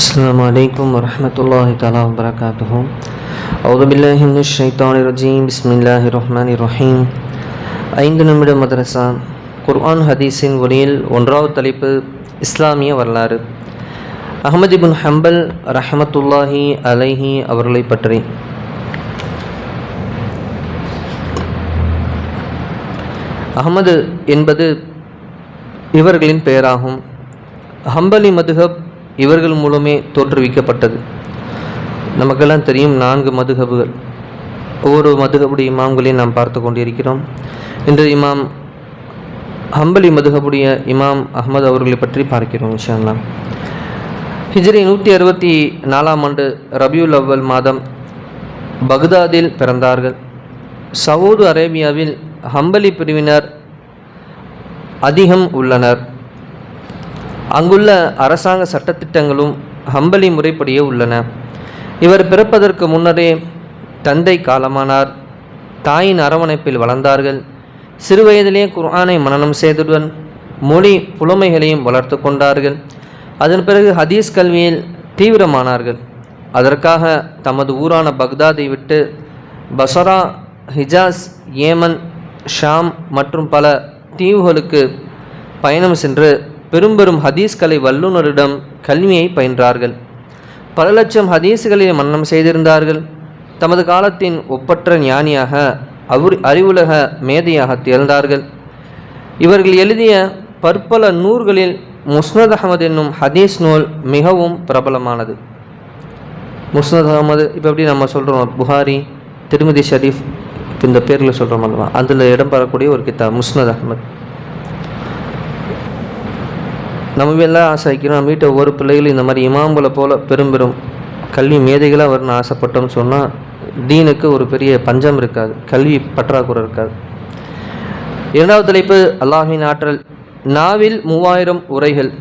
السلام عليكم ورحمة الله تعالى وبركاته أعوذ بالله من الشيطان الرجيم بسم الله الرحمن الرحيم ஐந்து நிமிட மதரசா குர்ஆன் ஹதீஸின் ஒளியில் ஒன்றாவது தலைப்பு இஸ்லாமிய வரலாறு அஹமது இபின் ஹம்பல் ரஹமத்துல்லாஹி அலைஹி அவர்களை பற்றி அகமது என்பது இவர்களின் பெயராகும் ஹம்பலி மதுஹப் இவர்கள் மூலமே தோற்றுவிக்கப்பட்டது. நமக்கெல்லாம் தெரியும் நான்கு மதுகபுகள். ஒவ்வொரு மதுகபுடைய இமாம்களையும் நாம் பார்த்து கொண்டிருக்கிறோம். இன்று இமாம் ஹம்பலி மதுகபுடைய இமாம் அஹ்மது அவர்களை பற்றி பார்க்கிறோம் விஷயம்லாம் ஹிஜ்ரி நூற்றி அறுபத்தி நாலாம் ஆண்டு ரபியுல் அவ்வல் மாதம் பக்தாதில் பிறந்தார்கள். சவுது அரேபியாவில் ஹம்பலி பிரிவினர் அதிகம் உள்ளனர். அங்குள்ள அரசாங்க சட்டத்திட்டங்களும் ஹம்பலி முறைப்படியே உள்ளன. இவர் பிறப்பதற்கு முன்னரே தந்தை காலமானார். தாயின் அரவணைப்பில் வளர்ந்தார்கள். சிறுவயதிலே குர்ஆனை மனனம் செய்துடன் மொழி புலமைகளையும் வளர்த்து கொண்டார்கள். அதன் பிறகு ஹதீஸ் கல்வியில் தீவிரமானார்கள். அதற்காக தமது ஊரான பக்தாதை விட்டு பசரா ஹிஜாஸ் ஏமன் ஷாம் மற்றும் பல தீவுகளுக்கு பயணம் சென்று பெரும் பெரும் ஹதீஸ் கலை வல்லுநரிடம் கல்வியை பயின்றார்கள். பல லட்சம் ஹதீஸ்களை மன்னம் செய்திருந்தார்கள். தமது காலத்தின் ஒப்பற்ற ஞானியாக அவர் அறிவுலக மேதையாக திகழ்ந்தார்கள். இவர்கள் எழுதிய பற்பல நூல்களில் முஸ்னத் அகமது என்னும் ஹதீஸ் நூல் மிகவும் பிரபலமானது. முஸ்னத் அகமது இப்போ எப்படி நம்ம சொல்கிறோம் புகாரி திருமதி ஷரீஃப் இந்த பேரில் சொல்கிறோம் அல்லவா? அதில் இடம் பெறக்கூடிய ஒரு கித்தா முஸ்னத் அகமது நம்ம எல்லாம் ஆசை வைக்கிறோம். வீட்டை ஒவ்வொரு பிள்ளைகளும் இந்த மாதிரி இமாம்களை போல் பெரும் பெரும் கல்வி மேதைகளாக வரணும்னு ஆசைப்பட்டோம்னு சொன்னால் தீனுக்கு ஒரு பெரிய பஞ்சம் இருக்காது. கல்வி பற்றாக்குறை இருக்காது. இரண்டாவது தலைப்பு அல்லாஹின் ஆற்றல். நாவில் மூவாயிரம் உரைகள்.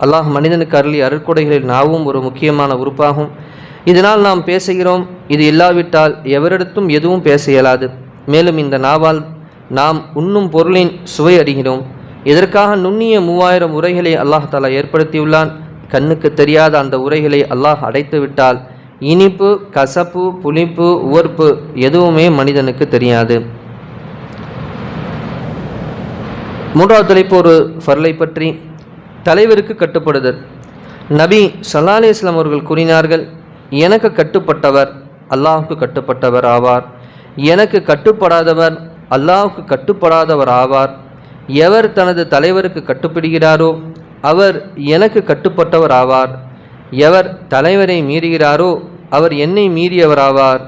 அல்லாஹ் மனிதனுக்கு அருளி அருட்கொடைகளில் நாவும் ஒரு முக்கியமான உறுப்பாகும். இதனால் நாம் பேசுகிறோம் இது இல்லாவிட்டால் எவரிடத்தும் எதுவும் பேச இயலாது. மேலும் இந்த நாவால் நாம் உண்ணும் பொருளின் சுவை அறிகிறோம். இதற்காக நுண்ணிய மூவாயிரம் உரைகளை அல்லாஹ் தாலா ஏற்படுத்தியுள்ளான்? கண்ணுக்கு தெரியாத அந்த உரைகளை அல்லாஹ் அடைத்து விட்டால் இனிப்பு கசப்பு புளிப்பு உவர்ப்பு எதுவுமே மனிதனுக்கு தெரியாது. மூன்றாவது தலைப்பு ஒரு ஃபர்லை பற்றி. தலைவருக்கு கட்டுப்படுதல். நபி சல்லாலே இஸ்லாம் அவர்கள் கூறினார்கள் எனக்கு கட்டுப்பட்டவர் அல்லாஹுக்கு கட்டுப்பட்டவர் ஆவார். எனக்கு கட்டுப்படாதவர் அல்லாஹுக்கு கட்டுப்படாதவர் ஆவார். எவர் தனது தலைவருக்கு கட்டுப்படுகிறாரோ அவர் எனக்கு கட்டுப்பட்டவர் ஆவார் எவர் தலைவரை மீறுகிறாரோ அவர் என்னை மீறியவராவார்.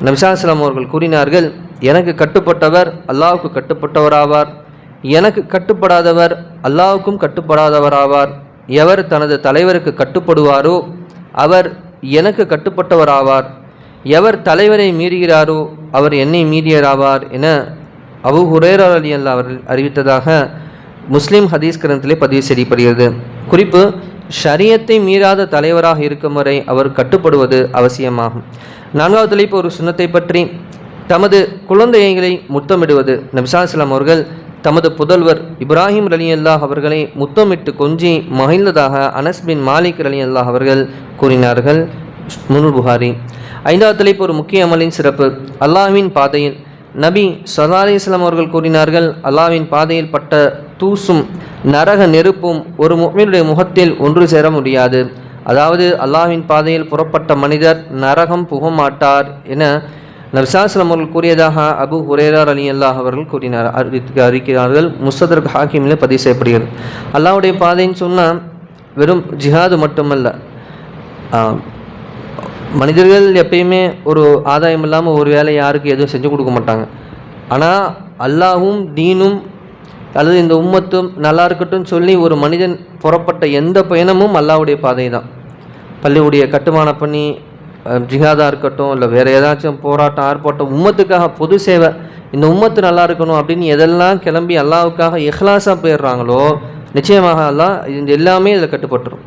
நபிசாஸ்லாம் அவர்கள் கூறினார்கள் எனக்கு கட்டுப்பட்டவர் அல்லாவுக்கு கட்டுப்பட்டவராவார். எனக்கு கட்டுப்படாதவர் அல்லாவுக்கும் கட்டுப்படாதவராவார். எவர் தனது தலைவருக்கு கட்டுப்படுவாரோ அவர் எனக்கு கட்டுப்பட்டவராவார். எவர் தலைவரை மீறுகிறாரோ அவர் என்னை மீறியராவார் என அபு ஹுரேரா அலி அல்லா அவர்கள் அறிவித்ததாக முஸ்லீம் ஹதீஸ் கிரந்தத்திலே பதிவு செய்யப்படுகிறது. குறிப்பு ஷரியத்தை மீறாத தலைவராக இருக்கும் வரை அவர் கட்டுப்படுவது அவசியமாகும். நான்காவது தலைப்பு ஒரு சுண்ணத்தை பற்றி தமது குழந்தைகளை முத்தமிடுவது. நபிசாஸ்லாம் அவர்கள் தமது புதல்வர் இப்ராஹிம் அலி அல்லாஹ் அவர்களை முத்தமிட்டு கொஞ்சி மகிழ்ந்ததாக அனஸ் பின் மாலிக் அலி அல்லாஹ் அவர்கள் கூறினார்கள். முனு புகாரி. ஐந்தாவது தலைப்பு ஒரு முக்கிய அமலின் சிறப்பு. அல்லாஹ்வின் பாதையில் நபி சல்லா அலிஸ்லாம் அவர்கள் கூறினார்கள் அல்லாவின் பாதையில் பட்ட தூசும் நரக நெருப்பும் ஒரு முகமினுடைய முகத்தில் ஒன்று சேர முடியாது. அதாவது அல்லாவின் பாதையில் புறப்பட்ட மனிதர் நரகம் புக மாட்டார் என நபிசாஸ்லம் அவர்கள் கூறியதாக அபு ஹுரேரார் அலி அல்லாஹ் அவர்கள் கூறினார். அறிக்கிறார்கள் முசதர் ஹாக்கிமில் பதிவு செய்யப்படுகிறது. அல்லாவுடைய பாதைன்னு சொன்னால் வெறும் ஜிஹாது மட்டுமல்ல மனிதர்கள் எப்பயுமே ஒரு ஆதாயம் இல்லாமல் ஒரு வேலை யாருக்கு எதுவும் செஞ்சு கொடுக்க மாட்டாங்க. ஆனால் அல்லாவும் தீனும் அல்லது இந்த உம்மத்தும் நல்லா இருக்கட்டும் சொல்லி ஒரு மனிதன் புறப்பட்ட எந்த பயணமும் அல்லாவுடைய பாதை தான் பள்ளியுடைய கட்டுமானம் பண்ணி ஜிஹாதாக இருக்கட்டும் இல்லை வேறு ஏதாச்சும் போராட்டம் ஆர்ப்பாட்டம் உம்மத்துக்காக பொது சேவை இந்த உம்மத்து நல்லா இருக்கணும் அப்படின்னு எதெல்லாம் கிளம்பி அல்லாவுக்காக இஹ்லாஸாக போயிடுறாங்களோ நிச்சயமாக அல்லாஹ் இது எல்லாமே இதில் கட்டுப்பட்டுரும்.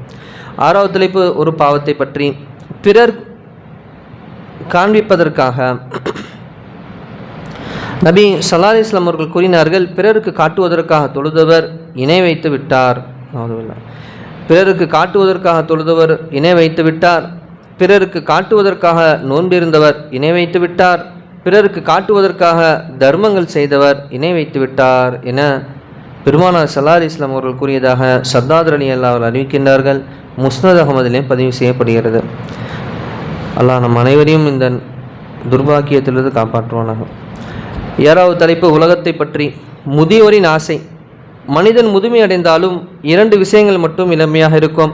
ஆறாவது தலைப்பு ஒரு பாவத்தை பற்றி. பிறர் காண்பிப்பதற்காக. நபி சல்லா இஸ்லாம் அவர்கள் கூறினார்கள் பிறருக்கு காட்டுவதற்காக தொழுதவர் இணை வைத்து விட்டார். பிறருக்கு காட்டுவதற்காக தொழுதவர் இணை வைத்து விட்டார். பிறருக்கு காட்டுவதற்காக நோன்பிருந்தவர் இணை வைத்து விட்டார். பிறருக்கு காட்டுவதற்காக தர்மங்கள் செய்தவர் இணை வைத்து விட்டார் என பெருமானார் சலார் இஸ்லாம் அவர்கள் கூறியதாக சர்தாத் அலி அல்லா அவர்கள் அறிவிக்கின்றார்கள். முஸ்னத் அகமதிலே பதிவு செய்யப்படுகிறது. அல்லாஹ் நம் அனைவரையும் இந்த துர்பாக்கியத்திலிருந்து காப்பாற்றுவானாகும் ஏழாவது தலைப்பு உலகத்தை பற்றி. முதியோரின் ஆசை. மனிதன் முதுமை அடைந்தாலும் இரண்டு விஷயங்கள் மட்டும் இளமையாக இருக்கும்.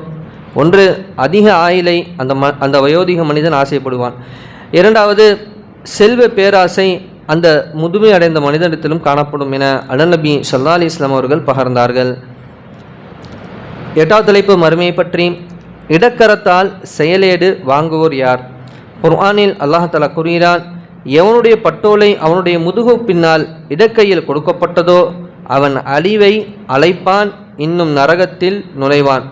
ஒன்று அதிக ஆயிலை அந்த ம அந்த வயோதிக மனிதன் ஆசைப்படுவான். இரண்டாவது செல்வ பேராசை அந்த முதுமை அடைந்த மனிதனிடத்திலும் காணப்படும் என அலநபி சல்லா அலி இஸ்லாம் அவர்கள் பகர்ந்தார்கள். எட்டாவது தலைப்பு மறுமையை பற்றி. இடக்கரத்தால் செயலேடு வாங்குவோர் யார்? குர்ஆனில் அல்லாஹாலா கூறுகிறான் எவனுடைய பட்டோலை அவனுடைய முதுகு பின்னால் இடக்கையில் கொடுக்கப்பட்டதோ அவன் அழிவை அழைப்பான் இன்னும் நரகத்தில் நுழைவான்.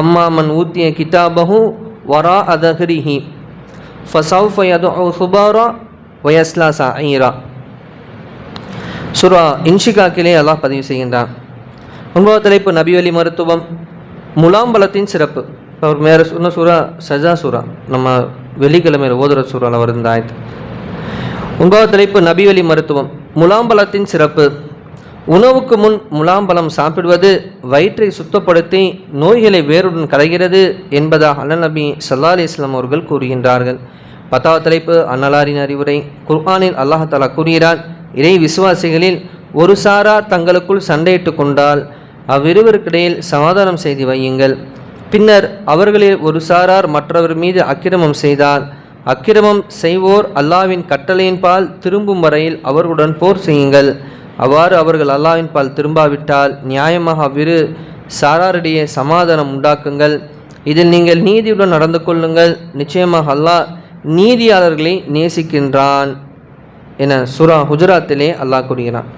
அம்மா மன் ஊத்திய கிதாபஹு வரா அதஹரிஹி ஃபசௌஃப சுபாரா வயஸ்லா சாயிரா சுரா இன்ஷிகாக்கிலே அல்லாஹ் பதிவு செய்கின்றான். ஒன்பது தலைப்பு நபிவலி மருத்துவம் முலாம்பலத்தின் சிறப்பு. இப்போ அவர் மேலே சொன்ன சூறா சஜா சூறா நம்ம வெள்ளிக்கிழமையில் ஓதுற சூறாவில் வருந்த ஆயத்து. உங்கள் தலைப்பு நபிவலி மருத்துவம். முலாம்பலத்தின் சிறப்பு. உணவுக்கு முன் முலாம்பலம் சாப்பிடுவது வயிற்றை சுத்தப்படுத்தி நோய்களை வேறுடன் கலைகிறது என்பதாக அல்ல நபி சல்லா அலி இஸ்லாம் அவர்கள் கூறுகின்றார்கள். பத்தாவது தலைப்பு அன்னலாரின் அறிவுரை. குர்ஆனில் அல்லாஹாலா கூறுகிறான் இறை விசுவாசிகளில் ஒரு சாரா தங்களுக்குள் சண்டையிட்டு கொண்டால் அவ்விருவருக்கிடையில் சமாதானம் செய்து வையுங்கள். பின்னர் அவர்களில் ஒரு சாரார் மற்றவர் மீது அக்கிரமம் செய்தால் அக்கிரமம் செய்வோர் அல்லாவின் கட்டளையின் பால் திரும்பும் வரையில் அவர்களுடன் போர் செய்யுங்கள். அவ்வாறு அவர்கள் அல்லாவின் பால் திரும்பாவிட்டால் நியாயமாக அவ்விரு சாராரிடையே சமாதானம் உண்டாக்குங்கள். இதில் நீங்கள் நீதியுடன் நடந்து கொள்ளுங்கள். நிச்சயமாக அல்லாஹ் நீதியாளர்களை நேசிக்கின்றான் என சுரா குஜராத்திலே அல்லாஹ் கூறுகிறான்.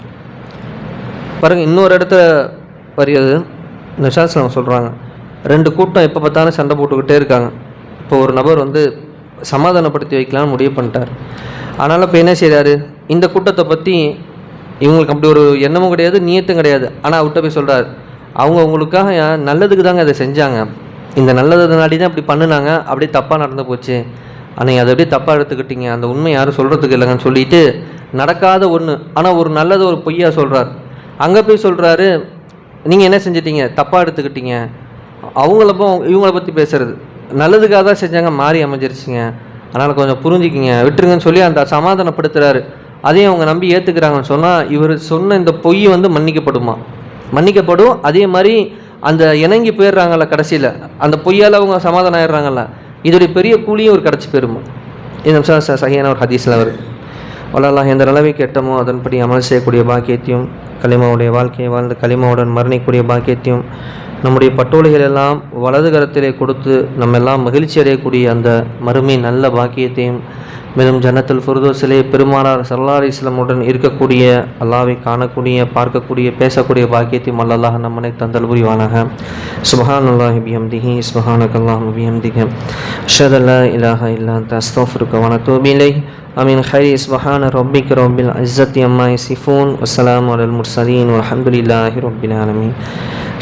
பாருங்கள் இன்னொரு இடத்துல வருகிறது. நிஷாஸ்லாம் சொல்கிறாங்க ரெண்டு கூட்டம் எப்போ பார்த்தாலும் சண்டை போட்டுக்கிட்டே இருக்காங்க. இப்போ ஒரு நபர் வந்து சமாதானப்படுத்தி வைக்கலாம்னு முடிவு பண்ணிட்டார். அதனால் இப்போ என்ன செய்கிறாரு இந்த கூட்டத்தை பற்றி இவங்களுக்கு அப்படி ஒரு எண்ணமும் கிடையாது நீயத்தும் கிடையாது. ஆனால் அவர்கிட்ட போய் சொல்கிறார் அவங்க அவங்களுக்காக நல்லதுக்கு தாங்க அதை செஞ்சாங்க. இந்த நல்லது நாடி தான் இப்படி பண்ணினாங்க. அப்படியே தப்பாக நடந்து போச்சு. ஆனால் அதை அப்படியே தப்பாக எடுத்துக்கிட்டீங்க? அந்த உண்மை யாரும் சொல்கிறதுக்கு இல்லைங்கன்னு சொல்லிட்டு நடக்காத ஒன்று ஆனால் ஒரு நல்லது ஒரு பொய்யா சொல்கிறார் அங்கே போய் சொல்கிறாரு நீங்கள் என்ன செஞ்சிட்டீங்க? தப்பாக எடுத்துக்கிட்டீங்க. அவங்கள இவங்கள பற்றி பேசுகிறது நல்லதுக்காக தான் செஞ்சாங்க மாறி அமைஞ்சிருச்சுங்க. அதனால் கொஞ்சம் புரிஞ்சுக்கிங்க. விட்டுருங்கன்னு சொல்லி அந்த சமாதானப்படுத்துகிறாரு அதையும் அவங்க நம்பி ஏற்றுக்கிறாங்கன்னு சொன்னால் இவர் சொன்ன இந்த பொய் வந்து மன்னிக்கப்படுமா? மன்னிக்கப்படும். அதே மாதிரி அந்த இணங்கி போயிடுறாங்கல்ல கடைசியில் அந்த பொய்யால் அவங்க சமாதானம் ஆயிடுறாங்கல்ல இதோடைய பெரிய கூலியும் ஒரு கிடச்சி போயிருமா? இந்த சகியான ஒரு ஹதீஸில் அவர் வளரலாம் எந்த நிலவை கெட்டமோ அதன்படி அமல் செய்யக்கூடிய பாக்கியத்தையும் களிமாவுடைய வாழ்க்கையை வாழ்ந்த களிமாவுடன் மரணிக்கூடிய பாக்கியத்தையும் நம்முடைய பட்டோலைகள் எல்லாம் வலது கரத்திலே கொடுத்து நம்ம எல்லாம் மகிழ்ச்சி அடையக்கூடிய அந்த மறுமை நல்ல பாக்கியத்தையும் மேலும் ஜன்னத்தில் ஃபுர்தோசிலே பெருமானார் சல்லார் இஸ்லாமுடன் இருக்கக்கூடிய அல்லாவை காணக்கூடிய பார்க்கக்கூடிய பேசக்கூடிய பாக்கியத்தையும் அல்லல்லாஹ் நம்மனை தந்தல் புரிவானாக. சுபஹான் அல்லாஹ் பிஹம்திஹி. சுபஹானக் அல்லாஹ் பிஹம்திக ஷதல்லா இலாஹ இல்லா தஸ்தோஃபருக்கு வனத்தோபிலை அமீன். ஹரி சுபஹான ரொபிக் ரொபில் அஸ்ஸத் அம்மா சிஃபூன் வசலாம் அலல் முர்சலீன் அலமதுல்லாஹி ரொபின் ஆலமீன்.